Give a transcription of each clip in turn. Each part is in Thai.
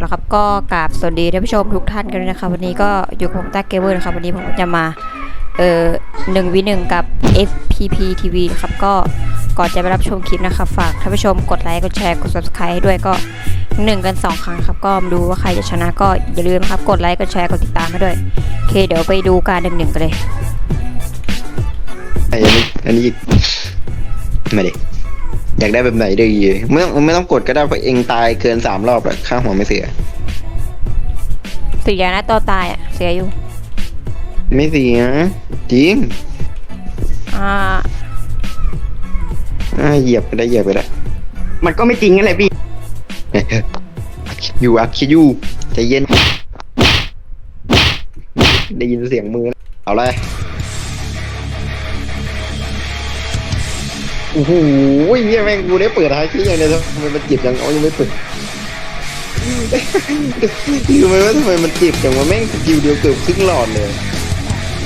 แล้วครับก็กราบสวัสดีท่านผู้ชมทุกท่านกันนะครับวันนี้ก็อยู่กับผมตาเกเวอร์นะครับวันนี้ผมจะมาเอ่อหนึ่งวิหนึ่งกับ FPP TV นะครับก็ก่อนจะไปรับชมคลิปนะครับฝากท่านผู้ชมกดไลค์กดแชร์กด subscribe ให้ด้วยก็หนึ่งกันสองครั้งครับก็ดูว่าใครจะชนะก็อย่าลืมครับกดไลค์กดแชร์กดติดตามให้ด้วยโอเคเดี๋ยวไปดูการหนึ่งหนึ่งกันเลยอันนี้อันนี้อีกมาดิ อยากได้แบบไหนดีไม่ต้องไม่ต้องกดก็ได้เพราะเองตายเกินสามรอบแล้วค่าหัวไม่เสีย เสียนะตัวตายอะ เสียอยู่ ไม่เสียจริงอ่าอ่าเหยียบไปได้เหยียบไปได้มันก็ไม่จริงนั่นแหละพี่ อยู่อักคิยูใจเย็น ได้ยินเสียงมือแล้วเอาเลย โอ้โหเฮียแม่งกูได้เปิดฮาคิยังเลยทำไมมันจีบยังเอายังไม่เปิดรู้ไหมว่าทำไมมันจีบอย่างว่าแม่งสกิลเดียวเกือบครึ่งหลอดเลย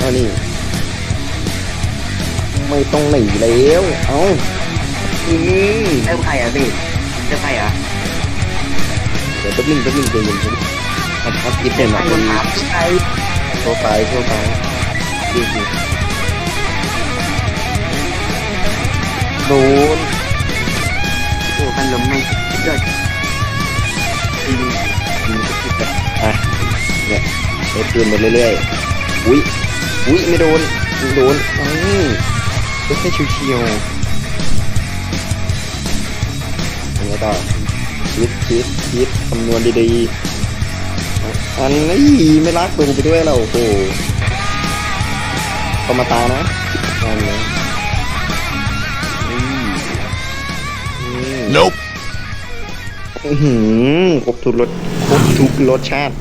อันนี้ไม่ต้องหนีแล้ว เอาอืมเจ้าใครอะพี่เจ้าใครอะเดี๋ยวแป๊บนึงแป๊บนึงใจเย็นครับทำพักกินเต็มใครอะคนถามใครโทรไปโทรไปดีดี โดนโอ้พันลมไม่เกิดอะเนี่ยเล่นปืนไปเรื่อยๆอุ้ยอุ้ยไม่โดนไม่โดนอ้าวแค่ชิวๆยังไงต่อคิดคิดคิดคำนวณดีๆ อันนี้ไม่รักลงไปด้วยเราโอ้โหก็มาตายนะอันนี้ Nope. อื้อหือครบทุกรสครบทุกรสชาติ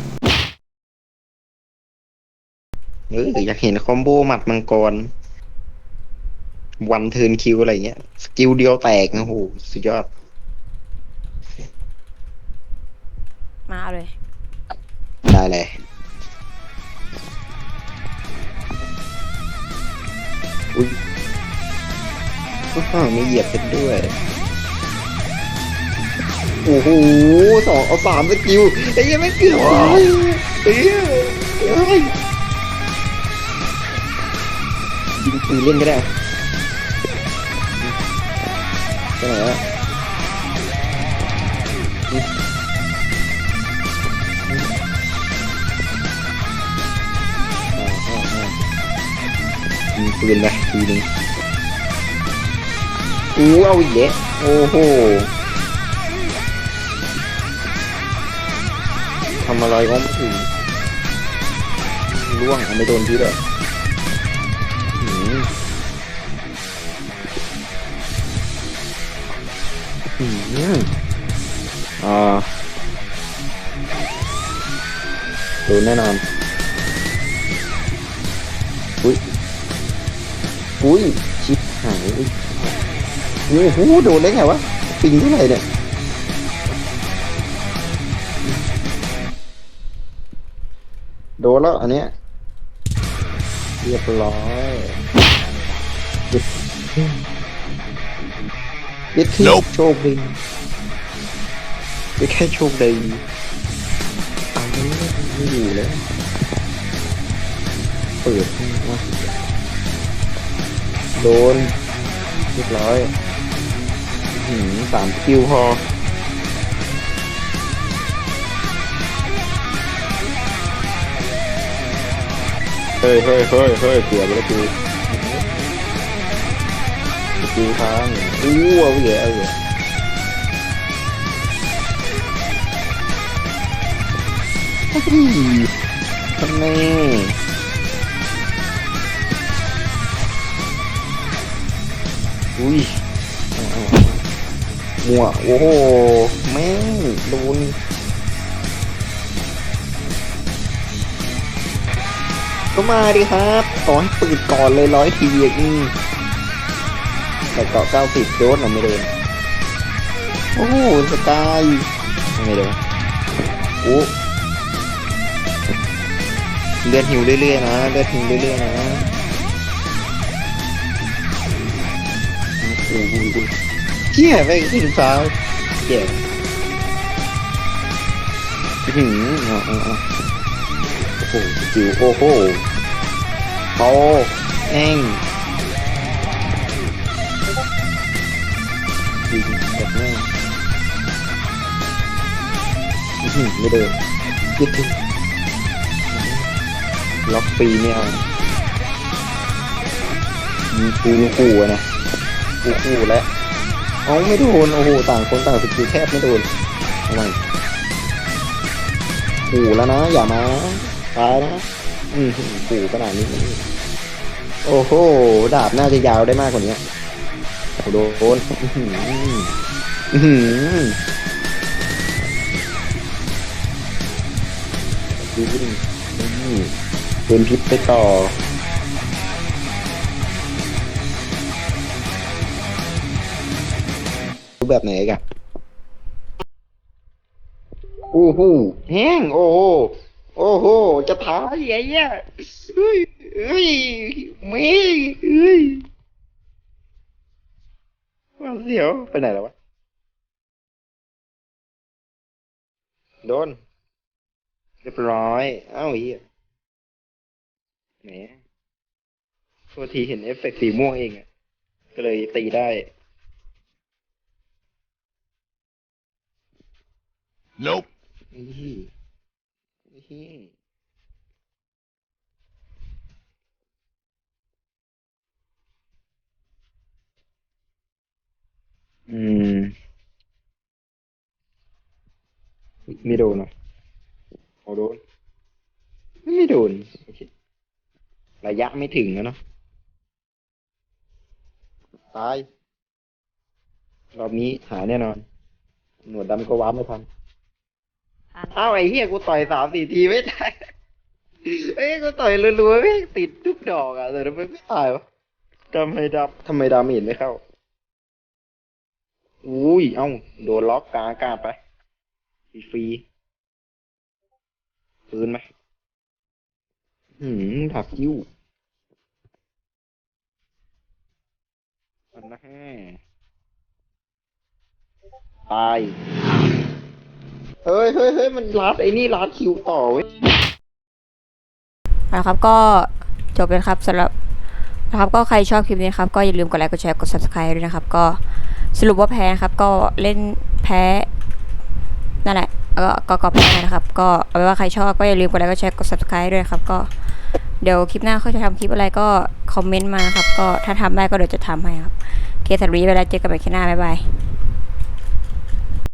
เอออยากเห็นคอมโบหมัดมังกร วันเทิร์นคิวอะไรเงี้ย สกิลเดียวแตกนะโหสุดยอด มาเลยได้เลย อุ้ยอ้าวมีเหยียบเป็นด้วย โอ้โหสองเอาสามสกิลไอ้ยังไม่เกือบตายเอ้ยเอ้ยยิงปืนเล่นก็ได้ไปไหนอะอ่าอ่าอ่ายิงปืนไปทีนึงอู้เอาอีกเละโอ้โห ทำอะไรก็ไม่ถึงล่วงไม่โดนพิษเหรอหืมอ่าโดนแน่นอนอุ้ยอุ้ยชิบหายอุ้ยโอ้โหโดนได้ไงวะปิงเท่าไหร่เนี่ย โดนแล้วอันเนี้ยเรียบร้อยเด็ดเด็ดคือ Nope โชคดีเด็ดแค่โชคดีเอาไม่ไม่อยู่แล้วเปิดนะโดนเรียบร้อยอื้อหืมสามคิวพอ เฮ้ยเฮ้ยเฮ้ยเฮ้ยเกือบไปแล้วกูกูทางอู้เอาเหยเอาเหยทำไมอุ้ยมัวโอ้โหแม่งโดน ก็มาดิครับขอให้ปืนก่อนเลยร้อยทีอย่างนี้แต่เกาะเก้าสิบโดนเราไม่โดนโอ้โหสกายไม่โดนโอ้เลือดหิวเรื่อยๆนะเลือดหิวเรื่อยๆนะโอ้โหเชี่ยไปขึ้นฟ้าเจ็บอื้อหืออาเอ อาโอ้โหจิวโอ้โหเขาแองยิงแบบแม่งอื้อหือไม่เดินยึดดิล็อกปีไม่เอามีกูขู่นะกูขู่แล้วเอาไม่โดน โอ้โห ต่างคนต่างสกิลแทบไม่โดนทำไมขู่แล้วนะ อย่ามา ตายนะอืมขู่ขนาดนี้ โอ้โห ดาบน่าจะยาวได้มากกว่านี้โอ้โดนอื้อหืออื้อหือดูดินี่เป็นพิษไปต่อรูปแบบไหนกันโอ้โหแห้งโอ้โห โอ้โห จะท้าใหญ่เนี่ยเฮ้ยเฮ้ยไม่เฮ้ยว่าเสียวไปไหนแล้ววะ โดน เรียบร้อย เอ้าเฮียแหมโทษทีเห็นเอฟเฟกต์สีม่วงเองอะก็เลยตีได้ Nope. นี่นี่อืม ไม่โดนเหรอโอ้โดน ไม่โดนโอเคระยะไม่ถึงนะเนาะตายรอบนี้หายแน่นอน หนวดดำก็ว้าไม่ทัน อ้าวไอ้เหี้ยกูต่อยสามสี่ทีไม่ได้ เอ้ยกูต่อยรัวๆไม่ติดทุกดอกอะแต่ทำไมไม่ตายวะทำไมดำทำไมดาเมจไม่เข้า อุ้ย เอ้า โดนล็อกกลางอากาศไป ฟรีๆปืนไหมหืมถักยิ้วมันนะแฮ่ตาย เฮ้ยเฮ้ยเฮ้ยมันลัดไอ้นี่ลัดคิวต่อเว้ยนะครับก็จบเลยครับสำหรับนะครับก็ใครชอบคลิปนี้นะครับก็อย่าลืมกดไลค์กดแชร์กด subscribe ด้วยนะครับ ก็สรุปว่าแพ้นะครับ ก็เล่นแพ้นั่นแหละก็ก็ก็แพ้นะครับ ก็เอาไว้ว่าใครชอบก็อย่าลืมกดไลค์กดแชร์กด subscribe ด้วยนะครับ ก็เดี๋ยวคลิปหน้าเขาจะทำคลิปอะไรก็คอมเมนต์มานะครับ ก็ถ้าทำได้ก็เดี๋ยวจะทำให้ครับโอเคสำหรับวันนี้ไปแล้วเจอกันใหม่คลิปหน้าบ๊ายบาย